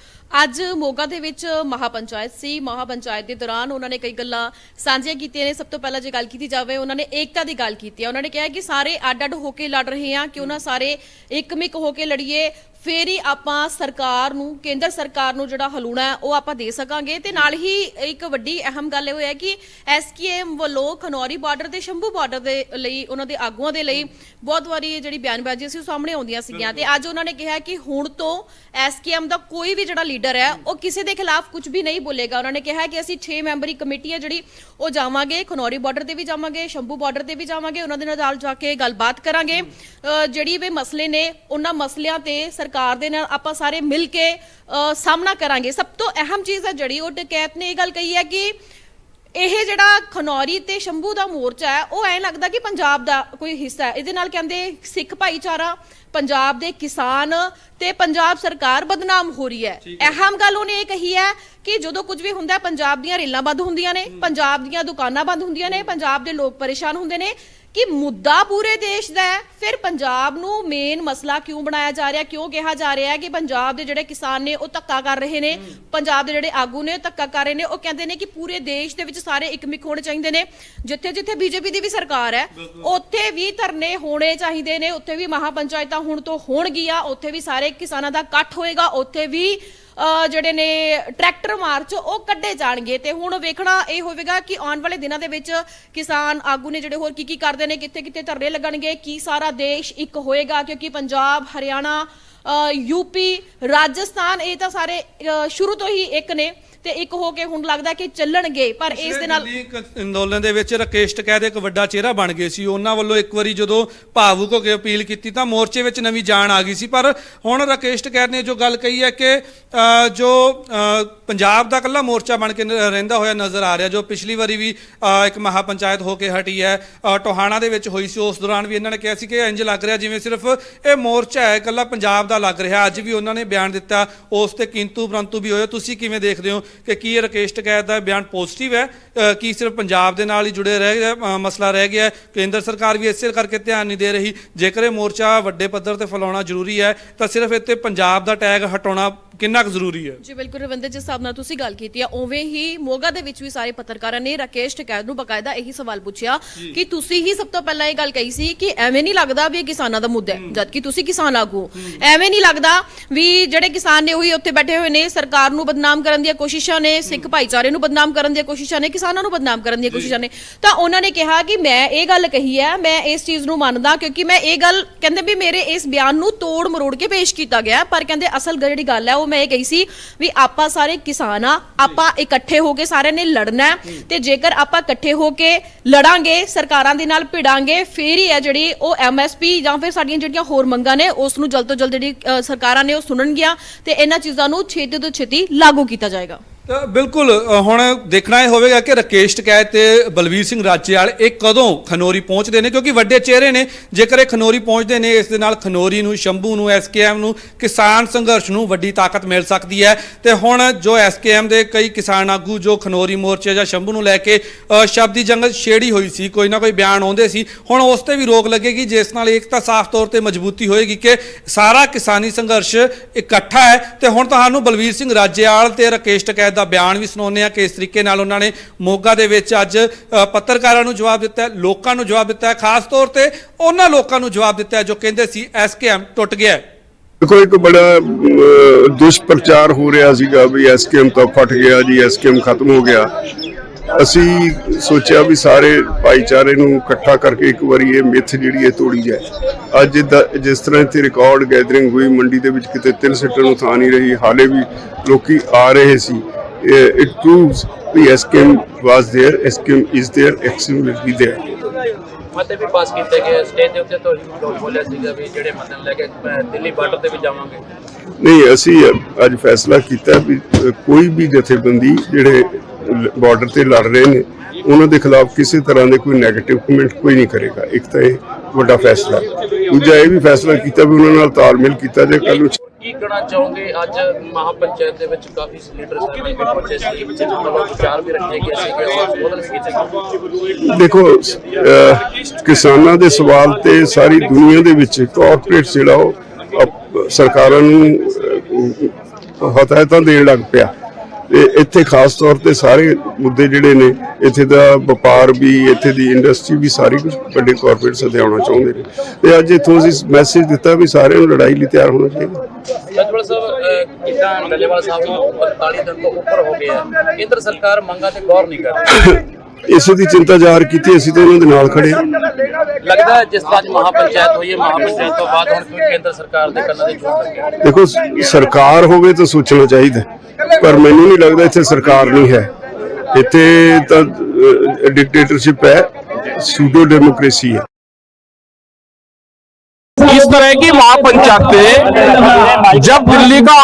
Speaker 2: ਅੱਜ ਮੋਗਾ ਦੇ ਵਿੱਚ ਮਹਾਪੰਚਾਇਤ ਸੀ। ਮਹਾਪੰਚਾਇਤ ਦੇ ਦੌਰਾਨ ਉਹਨਾਂ ਨੇ ਕਈ ਗੱਲਾਂ ਸਾਂਝੀਆਂ ਕੀਤੀਆਂ ਨੇ। ਸਭ ਤੋਂ ਪਹਿਲਾਂ ਜੇ ਗੱਲ ਕੀਤੀ ਜਾਵੇ, ਉਹਨਾਂ ਨੇ ਏਕਤਾ ਦੀ ਗੱਲ ਕੀਤੀ ਹੈ। ਉਹਨਾਂ ਨੇ ਕਿਹਾ ਕਿ ਸਾਰੇ ਅੱਡ-ਅੱਡ ਹੋ ਕੇ ਲੜ ਰਹੇ ਆ ਕਿ ਉਹਨਾਂ ਸਾਰੇ ਇੱਕਮਿਕ ਹੋ ਕੇ ਲੜੀਏ। ਫੇਰ ਹੀ ਆਪਾਂ ਸਰਕਾਰ ਨੂੰ, ਕੇਂਦਰ ਸਰਕਾਰ ਨੂੰ ਜਿਹੜਾ ਹਲੂਣਾ ਹੈ, ਉਹ ਆਪਾਂ ਦੇ ਸਕਾਂਗੇ। ਤੇ ਨਾਲ ਹੀ ਇੱਕ ਵੱਡੀ ਅਹਿਮ ਗੱਲ ਇਹ ਹੋਇਆ ਕਿ ਐਸਕੇਐਮ ਵੱਲੋਂ ਖਨੌਰੀ ਬਾਰਡਰ ਤੇ, ਸ਼ੰਭੂ ਬਾਰਡਰ ਦੇ ਲਈ, ਉਹਨਾਂ ਦੇ ਆਗੂਆਂ ਦੇ ਲਈ ਬਹੁਤ ਵਾਰੀ ਜਿਹੜੀ ਬਿਆਨਬਾਜ਼ੀ ਸੀ, ਉਹ ਸਾਹਮਣੇ ਆਉਂਦੀਆਂ ਸੀਗੀਆਂ। ਤੇ ਅੱਜ ਉਹਨਾਂ ਨੇ ਕਿਹਾ ਕਿ ਹੁਣ ਤੋਂ ਐਸਕੇਐਮ ਦਾ ਕੋਈ ਵੀ ਜਿਹੜਾ ਲੀਡਰ ਹੈ, ਉਹ ਕਿਸੇ ਦੇ ਖਿਲਾਫ ਕੁਝ ਵੀ ਨਹੀਂ ਬੋਲੇਗਾ। ਉਹਨਾਂ ਨੇ ਕਿਹਾ ਕਿ ਅਸੀਂ 6 ਮੈਂਬਰੀ ਕਮੇਟੀ ਹੈ ਜਿਹੜੀ, ਉਹ ਜਾਵਾਂਗੇ, ਖਨੌਰੀ ਬਾਰਡਰ ਤੇ ਵੀ ਜਾਵਾਂਗੇ, ਸ਼ੰਭੂ ਬਾਰਡਰ ਤੇ ਵੀ ਜਾਵਾਂਗੇ, ਉਹਨਾਂ ਦੇ ਨਾਲ ਜਾ ਕੇ ਗੱਲਬਾਤ ਕਰਾਂਗੇ। ਜਿਹੜੀ ਵੀ ਮਸਲੇ ਨੇ, ਉਹਨਾਂ ਮਸਲਿਆਂ ਤੇ ਸਰਕਾਰ ਦੇ ਨਾਲ ਆਪਾਂ ਸਾਰੇ ਮਿਲ ਕੇ ਸਾਹਮਣਾ ਕਰਾਂਗੇ। ਸਭ ਤੋਂ ਅਹਿਮ ਚੀਜ਼ ਹੈ ਜਿਹੜੀ ਉਹ ਡਕੈਤ ਨੇ ਇਹ ਗੱਲ ਕਹੀ ਹੈ ਕਿ ਇਹ ਜਿਹੜਾ ਖਨੌਰੀ ਤੇ ਸ਼ੰਭੂ ਦਾ ਮੋਰਚਾ ਹੈ ਉਹ ਐਂ ਲੱਗਦਾ ਕਿ ਪੰਜਾਬ ਦਾ ਕੋਈ ਹਿੱਸਾ ਹੈ। ਇਹਦੇ ਨਾਲ ਕਹਿੰਦੇ ਸਿੱਖ ਭਾਈਚਾਰਾ ਪੰਜਾਬ ਦੇ ਕਿਸਾਨ ਤੇ ਪੰਜਾਬ ਸਰਕਾਰ ਬਦਨਾਮ ਹੋ ਰਹੀ ਹੈ। ਅਹਿਮ ਗੱਲ ਉਹਨੇ ਇਹ ਕਹੀ ਹੈ ਕਿ ਜਦੋਂ ਕੁਝ ਵੀ ਹੁੰਦਾ ਪੰਜਾਬ ਦੀਆਂ ਰੇਲਾਂ ਬੰਦ ਹੁੰਦੀਆਂ ਨੇ ਪੰਜਾਬ ਦੀਆਂ ਦੁਕਾਨਾਂ ਬੰਦ ਹੁੰਦੀਆਂ ਨੇ ਪੰਜਾਬ ਦੇ ਲੋਕ ਪਰੇਸ਼ਾਨ ਹੁੰਦੇ ਨੇ। ਕਿ ਮੁੱਦਾ ਪੂਰੇ ਦੇਸ਼ ਦਾ ਹੈ ਫਿਰ ਪੰਜਾਬ ਨੂੰ ਮੇਨ ਮਸਲਾ ਕਿਉਂ ਬਣਾਇਆ ਜਾ ਰਿਹਾ ਕਿਉਂ ਕਿਹਾ ਜਾ ਰਿਹਾ ਹੈ ਕਿ ਪੰਜਾਬ ਦੇ ਜਿਹੜੇ ਕਿਸਾਨ ਨੇ ਉਹ ਧੱਕਾ ਕਰ ਰਹੇ ਨੇ ਪੰਜਾਬ ਦੇ ਜਿਹੜੇ ਆਗੂ ਨੇ ਧੱਕਾ ਕਰ ਰਹੇ ਨੇ ਉਹ ਕਹਿੰਦੇ ਨੇ ਕਿ ਪੂਰੇ ਦੇਸ਼ ਦੇ ਵਿੱਚ ਸਾਰੇ ਇਕਮਿਕ ਹੋਣੇ ਚਾਹੀਦੇ ਨੇ ਜਿੱਥੇ ਜਿੱਥੇ ਬੀਜੇਪੀ ਦੀ ਵੀ ਸਰਕਾਰ ਹੈ ਉੱਥੇ ਵੀ ਧਰਨੇ ਹੋਣੇ ਚਾਹੀਦੇ ਨੇ ਉੱਥੇ ਵੀ ਮਹਾਪੰਚਾਇਤਾਂ ਹੁਣ ਤੋਂ ਹੋਣਗੀਆਂ ਉੱਥੇ ਵੀ ਸਾਰੇ ਕਿਸਾਨਾਂ ਦਾ ਇਕੱਠ ਹੋਏਗਾ ਉੱਥੇ ਵੀ ਜਿਹੜੇ ਨੇ ਟਰੈਕਟਰ ਮਾਰਚ ਉਹ ਕੱਢੇ ਜਾਣਗੇ ਤੇ ਹੁਣ ਵੇਖਣਾ ਇਹ ਹੋਵੇਗਾ ਕਿ ਆਉਣ ਵਾਲੇ ਦਿਨਾਂ ਦੇ ਵਿੱਚ ਕਿਸਾਨ ਆਗੂ ਨੇ ਜਿਹੜੇ ਹੋਰ ਕੀ ਕੀ ਕਰਦੇ ਨੇ ਕਿੱਥੇ ਕਿੱਥੇ ਧਰਨੇ ਲੱਗਣਗੇ, ਕੀ ਸਾਰਾ ਦੇਸ਼ ਇੱਕ ਹੋਏਗਾ, ਕਿਉਂਕਿ ਪੰਜਾਬ, ਹਰਿਆਣਾ ਯੂਪੀ ਰਾਜਸਥਾਨ, ਇਹ ਤਾਂ ਸਾਰੇ ਸ਼ੁਰੂ ਤੋਂ ਹੀ ਇੱਕ ਨੇ ਤੇ ਇੱਕ ਹੋ ਕੇ ਹੁਣ ਲੱਗਦਾ ਕਿ ਚੱਲਣਗੇ, ਪਰ ਇਸ ਦੇ ਨਾਲ
Speaker 1: ਅੰਦੋਲਨ ਦੇ ਵਿੱਚ ਰਾਕੇਸ਼ ਟਕੈਤ ਇੱਕ ਵੱਡਾ ਚਿਹਰਾ ਬਣ ਗਏ ਸੀ। ਉਹਨਾਂ ਵੱਲੋਂ ਇੱਕ ਵਾਰੀ ਜਦੋਂ ਭਾਵੁਕ ਹੋ ਕੇ ਅਪੀਲ ਕੀਤੀ ਤਾਂ ਮੋਰਚੇ ਵਿੱਚ ਨਵੀਂ ਜਾਨ ਆ ਗਈ ਸੀ। ਪਰ ਹੁਣ ਰਾਕੇਸ਼ ਟਕੈਤ ਨੇ ਜੋ ਗੱਲ ਕਹੀ ਹੈ ਕਿ ਜੋ ਪੰਜਾਬ ਦਾ ਇਕੱਲਾ ਮੋਰਚਾ ਬਣ ਕੇ ਰਹਿੰਦਾ ਹੋਇਆ ਨਜ਼ਰ ਆ ਰਿਹਾ, ਜੋ ਪਿਛਲੀ ਵਾਰੀ ਵੀ ਇੱਕ ਇੱਕ ਮਹਾਪੰਚਾਇਤ ਹੋ ਕੇ ਹਟੀ ਹੈ ਟੋਹਾਣਾ ਦੇ ਵਿੱਚ ਹੋਈ ਸੀ, ਉਸ ਦੌਰਾਨ ਵੀ ਇਹਨਾਂ ਨੇ ਕਿਹਾ ਸੀ ਕਿ ਇੰਜ ਲੱਗ ਰਿਹਾ ਜਿਵੇਂ ਸਿਰਫ ਇਹ ਮੋਰਚਾ ਹੈ, ਇਕੱਲਾ ਪੰਜਾਬ ਦਾ ਲੱਗ ਰਿਹਾ, ਅੱਜ ਵੀ ਉਹਨਾਂ ਨੇ ਬਿਆਨ ਦਿੱਤਾ, ਉਸ ਤੇ ਕਿੰਤੂ ਪਰੰਤੂ ਵੀ ਹੋਇਆ ਤੁਸੀਂ ਕਿਵੇਂ ਦੇਖਦੇ ਹੋ ਕਿ ਕੀ ਇਹ ਰਾਕੇਸ਼ ਟਕੈਤ ਦਾ ਬਿਆਨ ਪੋਜ਼ਿਟਿਵ ਹੈ ਕੀ ਸਿਰਫ ਪੰਜਾਬ ਦੇ ਨਾਲ ਹੀ ਜੁੜੇ ਰਹਿ ਗਿਆ ਮਸਲਾ ਰਹਿ ਗਿਆ ਕੇਂਦਰ ਸਰਕਾਰ ਵੀ ਇਸੇ ਕਰਕੇ ਧਿਆਨ ਨਹੀਂ ਦੇ ਰਹੀ, ਜੇਕਰ ਇਹ ਮੋਰਚਾ ਵੱਡੇ ਪੱਧਰ ਤੇ ਫੈਲਾਉਣਾ ਜ਼ਰੂਰੀ ਹੈ, ਤਾਂ ਸਿਰਫ ਇੱਥੇ ਪੰਜਾਬ ਦਾ ਟੈਗ ਹਟਾਉਣਾ ਕਿੰਨਾ ਕੁ ਜ਼ਰੂਰੀ ਹੈ।
Speaker 2: ਜੀ ਬਿਲਕੁਲ ਰਵਿੰਦਰ ਜਿਸ ਹਿਸਾਬ ਨਾਲ ਤੁਸੀਂ ਗੱਲ ਕੀਤੀ ਆ ਉਵੇਂ ਹੀ ਮੋਗਾ ਦੇ ਵਿੱਚ ਵੀ ਸਾਰੇ ਪੱਤਰਕਾਰਾਂ ਨੇ ਰਾਕੇਸ਼ ਟਕੈਤ ਨੂੰ ਬਕਾਇਦਾ ਇਹੀ ਸਵਾਲ ਪੁੱਛਿਆ ਕਿ ਤੁਸੀਂ ਹੀ ਸਭ ਤੋਂ ਪਹਿਲਾਂ ਇਹ ਗੱਲ ਕਹੀ ਸੀ ਕਿ ਐਵੇਂ ਨਹੀਂ ਲੱਗਦਾ ਵੀ ਇਹ ਕਿਸਾਨਾਂ ਦਾ ਮੁੱਦਾ ਹੈ ਜਦਕਿ ਤੁਸੀਂ ਕਿਸਾਨ ਆਗੂ ਹੋ। ਐਵੇਂ ਨਹੀਂ ਲੱਗਦਾ ਵੀ ਜਿਹੜੇ ਕਿਸਾਨ ਨੇ ਉਹੀ ਉੱਥੇ ਬੈਠੇ ਹੋਏ ਨੇ ਸਰਕਾਰ ਨੂੰ ਬਦਨਾਮ ਕਰਨ ਦੀਆਂ ਕੋਸ਼ਿਸ਼ ਨੇ ਸਿੱਖ ਭਾਈਚਾਰੇ ਨੂੰ ਬਦਨਾਮ ਕਰਨ ਦੀਆਂ ਕੋਸ਼ਿਸ਼ਾਂ ਨੇ ਕਿਸਾਨਾਂ ਨੂੰ ਬਦਨਾਮ ਕਰਨ ਦੀਆਂ ਕੋਸ਼ਿਸ਼ਾਂ ਨੇ ਤਾਂ ਉਹਨਾਂ ਨੇ ਕਿਹਾ ਕਿ ਮੈਂ ਇਹ ਗੱਲ ਕਹੀ ਹੈ ਮੈਂ ਇਸ ਚੀਜ਼ ਨੂੰ ਮੰਨਦਾ ਕਿਉਂਕਿ ਮੈਂ ਇਹ ਗੱਲ ਕਹਿੰਦੇ ਵੀ ਮੇਰੇ ਇਸ ਬਿਆਨ ਨੂੰ ਤੋੜ ਮਰੋੜ ਕੇ ਪੇਸ਼ ਕੀਤਾ ਗਿਆ ਹੈ, ਪਰ ਕਹਿੰਦੇ ਅਸਲ ਜਿਹੜੀ ਗੱਲ ਹੈ ਉਹ ਮੈਂ ਇਹ ਕਹੀ ਸੀ ਵੀ ਆਪਾਂ ਸਾਰੇ ਕਿਸਾਨ ਆ ਆਪਾਂ ਇਕੱਠੇ ਹੋ ਕੇ ਸਾਰਿਆਂ ਨੇ ਲੜਨਾ ਹੈ ਤੇ ਜੇਕਰ ਆਪਾਂ ਇਕੱਠੇ ਹੋ ਕੇ ਲੜਾਂਗੇ ਸਰਕਾਰਾਂ ਦੇ ਨਾਲ ਭਿੜਾਂਗੇ ਫੇਰ ਹੀ ਹੈ ਜਿਹੜੀ ਉਹ ਐਮਐਸਪੀ ਜਾਂ ਫਿਰ ਸਾਡੀਆਂ ਜਿਹੜੀਆਂ ਹੋਰ ਮੰਗਾਂ ਨੇ ਉਸ ਨੂੰ ਜਲਦ ਤੋਂ ਜਲਦ ਜਿਹੜੀ ਅ, ਸਰਕਾਰਾਂ ਨੇ ਉਹ ਸੁਣਨਗੀਆਂ ਤੇ ਇਹਨਾਂ ਚੀਜ਼ਾਂ ਨੂੰ ਛੇਤੀ ਤੋਂ ਛੇਤੀ ਲਾਗੂ ਕੀਤਾ ਜਾਏਗਾ।
Speaker 1: ਤਾਂ ਬਿਲਕੁਲ ਅ, ਹੁਣ ਦੇਖਣਾ ਇਹ ਹੋਵੇਗਾ ਕਿ ਰਾਕੇਸ਼ ਟਕੈਤ ਤੇ ਬਲਵੀਰ ਸਿੰਘ ਰਾਜੇਵਾਲ ਇਹ ਕਦੋਂ ਖਨੋਰੀ ਪਹੁੰਚਦੇ ਨੇ ਕਿਉਂਕਿ ਵੱਡੇ ਚਿਹਰੇ ਨੇ। ਜੇਕਰ ਇਹ ਖਨੋਰੀ ਪਹੁੰਚਦੇ ਨੇ ਇਸ ਦੇ ਨਾਲ ਖਨੋਰੀ ਨੂੰ ਸ਼ੰਭੂ ਨੂੰ ਐਸਕੇਐਮ ਨੂੰ ਕਿਸਾਨ ਸੰਘਰਸ਼ ਨੂੰ ਵੱਡੀ ਤਾਕਤ ਮਿਲ ਸਕਦੀ ਹੈ। ਤੇ ਹੁਣ ਜੋ ਐਸਕੇਐਮ ਦੇ ਕਈ ਕਿਸਾਨ ਆਗੂ ਜੋ ਖਨੋਰੀ ਮੋਰਚੇ ਜਾਂ ਸ਼ੰਭੂ ਨੂੰ ਲੈ ਕੇ ਅ, ਸ਼ਬਦੀ ਜੰਗ ਛੇੜੀ ਹੋਈ ਸੀ ਕੋਈ ਨਾ ਕੋਈ ਬਿਆਨ ਆਉਂਦੇ ਸੀ। ਹੁਣ ਉਸ ਤੇ ਵੀ ਰੋਕ ਲੱਗੇਗੀ ਜਿਸ ਨਾਲ ਇੱਕ ਤਾਂ ਸਾਫ਼ ਤੌਰ ਤੇ ਮਜ਼ਬੂਤੀ ਹੋਏਗੀ ਕਿ ਸਾਰਾ ਕਿਸਾਨੀ ਸੰਘਰਸ਼ ਇਕੱਠਾ ਹੈ। ਤੇ ਹੁਣ ਤੁਹਾਨੂੰ ਬਲਵੀਰ ਸਿੰਘ ਰਾਜੇਵਾਲ ਤੇ ਰਾਕੇਸ਼ ਟਕੈਤ ਦਾ ਬਿਆਨ ਵੀ ਸੁਣਾਉਂਦੇ ਆ ਕਿ ਇਸ ਤਰੀਕੇ ਨਾਲ ਉਹਨਾਂ ਨੇ ਮੋਗਾ ਦੇ ਵਿੱਚ ਅੱਜ ਪੱਤਰਕਾਰਾਂ ਨੂੰ ਜਵਾਬ ਦਿੱਤਾ ਲੋਕਾਂ ਨੂੰ ਜਵਾਬ ਦਿੱਤਾ ਖਾਸ ਤੌਰ ਤੇ ਉਹਨਾਂ ਲੋਕਾਂ ਨੂੰ ਜਵਾਬ ਦਿੱਤਾ ਜੋ ਕਹਿੰਦੇ ਸੀ ਐਸਕੇਐਮ ਟੁੱਟ ਗਿਆ
Speaker 3: ਦੇਖੋ, ਇੱਕ ਬੜਾ ਦੁਸ਼ਪ੍ਰਚਾਰ ਹੋ ਰਿਹਾ ਸੀਗਾ ਵੀ ਐਸਕੇਐਮ ਤਾਂ ਫਟ ਗਿਆ ਜੀ, ਐਸਕੇਐਮ ਖਤਮ ਹੋ ਗਿਆ। ਅਸੀਂ ਸੋਚਿਆ ਵੀ ਸਾਰੇ ਭਾਈਚਾਰੇ ਨੂੰ ਇਕੱਠਾ ਕਰਕੇ ਇੱਕ ਵਾਰੀ ਇਹ ਮਿੱਥ ਜਿਹੜੀ ਹੈ ਤੋੜੀ ਜਾਏ। ਅੱਜ ਜਿਸ ਤਰ੍ਹਾਂ ਇੱਥੇ ਰਿਕਾਰਡ ਗੈਦਰਿੰਗ ਹੋਈ, ਮੰਡੀ ਦੇ ਵਿੱਚ ਕਿਤੇ ਤਿੰਨ ਸਿੱਟਣ ਨੂੰ ਥਾਂ ਨਹੀਂ ਰਹੀ, ਹਾਲੇ ਵੀ ਲੋਕੀ ਆ ਰਹੇ ਸੀ।
Speaker 4: uh, it proves the SKM was there, SKM is there, SKM will be there.
Speaker 3: ਨਹੀਂ ਅਸੀਂ ਅੱਜ ਫੈਸਲਾ ਕੀਤਾ ਵੀ ਕੋਈ ਵੀ ਜਥੇਬੰਦੀ ਜਿਹੜੇ ਬਾਰਡਰ ਤੇ ਲੜ ਰਹੇ ਨੇ ਉਹਨਾਂ ਦੇ ਖਿਲਾਫ ਕਿਸੇ ਤਰ੍ਹਾਂ ਦੇ ਕੋਈ ਨੈਗੇਟਿਵ ਕਮੈਂਟ ਕੋਈ ਨਹੀਂ ਕਰੇਗਾ। ਇੱਕ ਤਾਂ ਇਹ ਵੱਡਾ ਫੈਸਲਾ। ਦੂਜਾ ਇਹ ਵੀ ਫੈਸਲਾ ਕੀਤਾ ਵੀ ਉਹਨਾਂ ਨਾਲ ਤਾਲਮੇਲ ਕੀਤਾ ਜੇ ਕੱਲ ਨੂੰ
Speaker 4: ਕਹਿਣਾ ਚਾਹੋਗੇ ਅੱਜ ਮਹਾਪੰਚਾਇਤ ਦੇ ਵਿੱਚ ਕਾਫੀ ਲੀਡਰ ਵਿਚਾਰ ਵੀ ਰੱਖੇ ਬਦਲ
Speaker 3: ਦੇਖੋ ਕਿਸਾਨਾਂ ਦੇ ਸਵਾਲ ਤੇ ਸਾਰੀ ਦੁਨੀਆ ਦੇ ਵਿੱਚ ਕਾਰਪੋਰੇਟ ਜਿਹੜਾ ਉਹ ਸਰਕਾਰਾਂ ਨੂੰ ਹਦਾਇਤਾਂ ਦੇਣ ਲੱਗ ਪਿਆ। ਤੇ ਇੱਥੇ ਖਾਸ ਤੌਰ ਤੇ ਸਾਰੇ ਮੁੱਦੇ ਜਿਹੜੇ ਨੇ, ਇੱਥੇ ਦਾ ਵਪਾਰ ਵੀ, ਇੱਥੇ ਦੀ ਇੰਡਸਟਰੀ ਵੀ ਸਾਰੀ ਕੁਝ ਵੱਡੇ ਕਾਰਪੋਰੇਟ ਸਦੇ ਆਉਣਾ ਚਾਹੁੰਦੇ ਨੇ। ਤੇ ਅੱਜ ਇੱਥੋਂ ਅਸੀਂ ਮੈਸੇਜ ਦਿੱਤਾ ਵੀ ਸਾਰਿਆਂ ਨੂੰ ਲੜਾਈ ਲਈ ਤਿਆਰ ਹੋਣਾ ਚਾਹੀਦਾ।
Speaker 4: ਸੱਚਵਲ ਸਾਹਿਬ ਕਿਦਾਂ ਡੱਲੇਵਾਲ ਸਾਹਿਬ ਨੂੰ 45 ਦਿਨ ਤੋਂ ਉੱਪਰ ਹੋ ਗਿਆ ਹੈ ਕੇਂਦਰ ਸਰਕਾਰ ਮੰਗਾਂ ਤੇ ਗੌਰ ਨਹੀਂ ਕਰ ਰਹੀ।
Speaker 3: ਇਸੇ ਦੀ ਚਿੰਤਾ ਜ਼ਾਹਰ ਕੀਤੀ ਅਸੀਂ ਤਾਂ ਉਹਨਾਂ ਦੇ ਨਾਲ ਖੜੇ
Speaker 4: ਲੱਗਦਾ ਜਿਸ ਤਰ੍ਹਾਂ ਅੱਜ ਮਹਾਪੰਚਾਇਤ ਹੋਈ ਹੈ ਮਹਾਪੰਚਾਇਤ ਤੋਂ ਬਾਅਦ ਹੁਣ ਕਿਉਂ ਕੇਂਦਰ ਸਰਕਾਰ ਦੇ ਕੰਨਾਂ ਦੇ ਜੋੜ
Speaker 3: ਦੇਖੋ ਸਰਕਾਰ ਹੋਵੇ ਤਾਂ ਸੋਚਣਾ ਚਾਹੀਦਾ ਪਰ ਮੈਨੂੰ ਨਹੀਂ ਲੱਗਦਾ ਇੱਥੇ ਸਰਕਾਰ ਨਹੀਂ ਹੈ। ਇੱਥੇ ਤਾਂ ਡਿਕਟੇਟਰਸ਼ਿਪ ਹੈ ਸੂਡੋ ਡੈਮੋਕ੍ਰੇਸੀ ਹੈ।
Speaker 5: इस तरह की महापंचायतें जब दिल्ली का